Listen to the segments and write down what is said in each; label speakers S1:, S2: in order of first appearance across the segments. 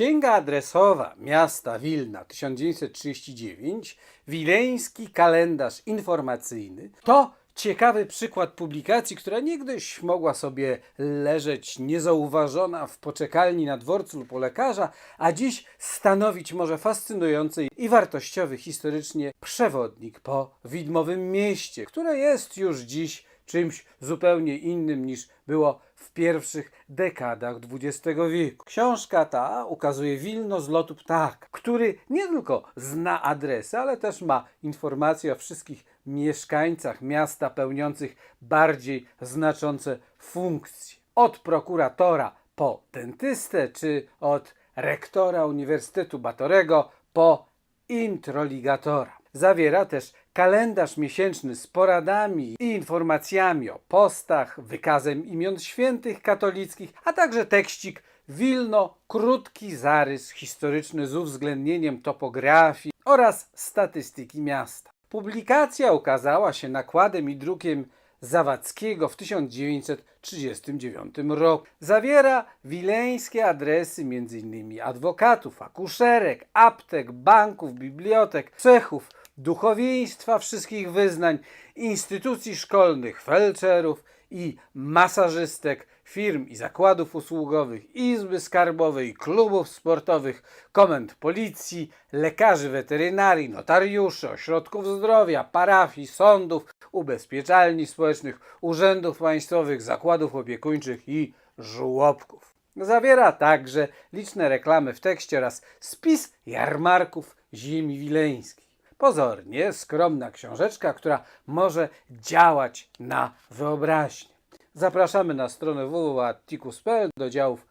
S1: Księga adresowa miasta Wilna 1939, Wileński kalendarz informacyjny. To ciekawy przykład publikacji, która niegdyś mogła sobie leżeć niezauważona w poczekalni na dworcu lub u lekarza, a dziś stanowić może fascynujący i wartościowy historycznie przewodnik po widmowym mieście, które jest już dziś czymś zupełnie innym niż było w pierwszych dekadach XX wieku. Książka ta ukazuje Wilno z lotu ptaka, który nie tylko zna adresy, ale też ma informacje o wszystkich mieszkańcach miasta pełniących bardziej znaczące funkcje. Od prokuratora po dentystę, czy od rektora Uniwersytetu Batorego po introligatora. Zawiera też kalendarz miesięczny z poradami i informacjami o postach, wykazem imion świętych katolickich, a także tekścik Wilno, krótki zarys historyczny z uwzględnieniem topografii oraz statystyki miasta. Publikacja ukazała się nakładem i drukiem Zawadzkiego w 1939 roku. Zawiera wileńskie adresy m.in. adwokatów, akuszerek, aptek, banków, bibliotek, cechów, duchowieństwa wszystkich wyznań, instytucji szkolnych, felczerów i masażystek, firm i zakładów usługowych, izby skarbowej, klubów sportowych, komend policji, lekarzy weterynarii, notariuszy, ośrodków zdrowia, parafii, sądów, ubezpieczalni społecznych, urzędów państwowych, zakładów opiekuńczych i żłobków. Zawiera także liczne reklamy w tekście oraz spis jarmarków ziemi wileńskiej. Pozornie skromna książeczka, która może działać na wyobraźnię. Zapraszamy na stronę www.atticus.pl do działów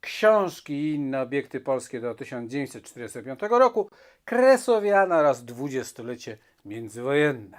S1: książki i inne obiekty polskie do 1945 roku, Kresowiana oraz dwudziestolecie międzywojenne.